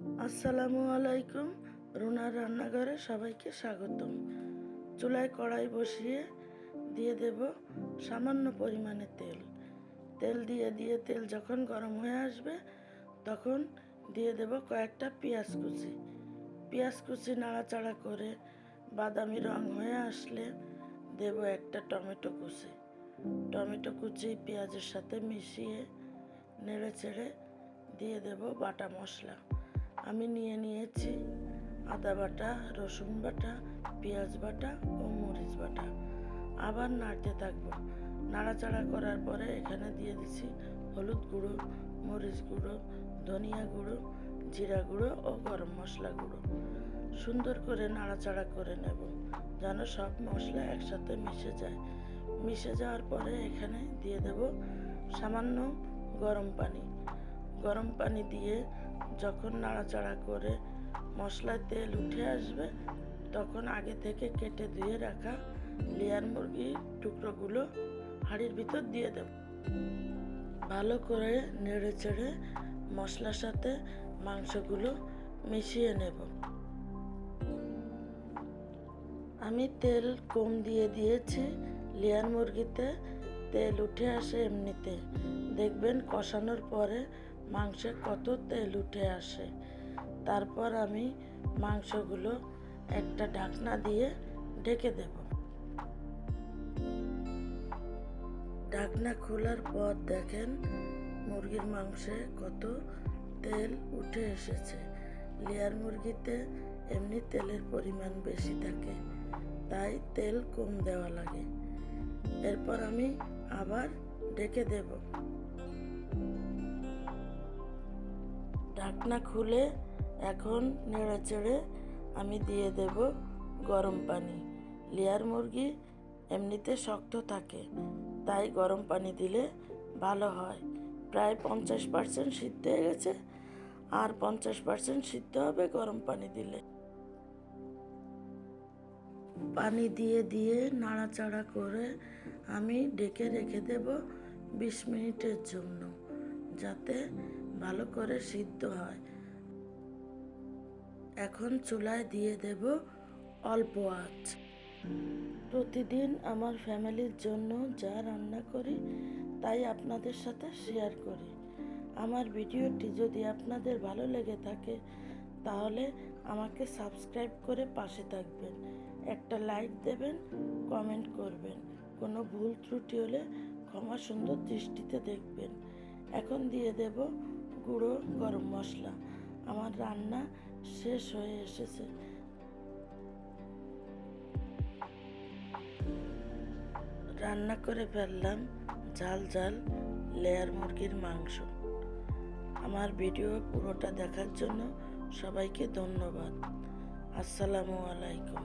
আসসালামু আলাইকুম রুনার রান্নাঘরে সবাইকে স্বাগতম। চুলায় কড়াই বসিয়ে দিয়ে দেব সামান্য পরিমাণে তেল। তেল দিয়ে দিয়ে তেল যখন গরম হয়ে আসবে, তখন দিয়ে দেব কয়েকটা পেঁয়াজ কুচি। পেঁয়াজ কুচি নাড়াচাড়া করে বাদামি রং হয়ে আসলে দেব একটা টমেটো কুচি। টমেটো কুচি পেঁয়াজের সাথে মিশিয়ে নেড়ে চেড়ে দিয়ে দেব বাটা মশলা। আমি নিয়ে নিয়েছি আদা বাটা, রসুন বাটা, পেঁয়াজ বাটা ও মরিচ বাটা। আবার নাড়তে থাকব। নাড়াচাড়া করার পরে এখানে দিয়ে দিছি হলুদ গুঁড়ো, মরিচ গুঁড়ো, ধনিয়া গুঁড়ো, জিরা গুঁড়ো ও গরম মশলা গুঁড়ো। সুন্দর করে নাড়াচাড়া করে নেব যেন সব মশলা একসাথে মিশে যায়। মিশে যাওয়ার পরে এখানে দিয়ে দেব সামান্য গরম পানি। গরম পানি দিয়ে যখন নাড়াচাড়া করে মশলায় তেল উঠে আসবে, তখন আগে থেকে কেটে ধুয়ে রাখা লেয়ার মুরগির টুকরোগুলো হাঁড়ির ভিতর দিয়ে দেব। ভালো করে নেড়ে চেড়ে মশলার সাথে মাংসগুলো মিশিয়ে নেব। আমি তেল কম দিয়ে দিয়েছি, লেয়ার মুরগিতে তেল উঠে আসে এমনিতে। দেখবেন কষানোর পরে মাংসে কত তেল উঠে আসে। তারপর আমি মাংসগুলো একটা ঢাকনা দিয়ে ঢেকে দেব। ঢাকনা খোলার পর দেখেন মুরগির মাংসে কত তেল উঠে এসেছে। লেয়ার মুরগিতে এমনি তেলের পরিমাণ বেশি থাকে, তাই তেল কম দেওয়া লাগে। এরপর আমি আবার ঢেকে দেব। ঢাকনা খুলে এখন নেড়ে চেড়ে আমি দিয়ে দেব গরম পানি। লেয়ার মুরগি এমনিতে শক্ত থাকে, তাই গরম পানি দিলে ভালো হয়। প্রায় পঞ্চাশ পার্সেন্ট সিদ্ধ হয়ে গেছে, আর পঞ্চাশ পার্সেন্ট সিদ্ধ হবে গরম পানি দিলে। পানি দিয়ে দিয়ে নাড়াচাড়া করে আমি ডেকে রেখে দেব বিশ মিনিটের জন্য, যাতে ভালো করে সিদ্ধ হয়। এখন চুলায় দিয়ে দেব অল্প আঁচ। প্রতিদিন আমার ফ্যামিলির জন্য যা রান্না করি, তাই আপনাদের সাথে শেয়ার করি। আমার ভিডিওটি যদি আপনাদের ভালো লেগে থাকে, তাহলে আমাকে সাবস্ক্রাইব করে পাশে থাকবেন। একটা লাইক দেবেন, কমেন্ট করবেন। কোনো ভুল ত্রুটি হলে ক্ষমা সুন্দর দৃষ্টিতে দেখবেন। এখন দিয়ে দেব গুঁড়ো গরম মশলা। আমার রান্না শেষ হয়ে এসেছে। রান্না করে ফেললাম ঝাল ঝাল লেয়ার মুরগির মাংস। আমার ভিডিও পুরোটা দেখার জন্য সবাইকে ধন্যবাদ। আসসালামু আলাইকুম।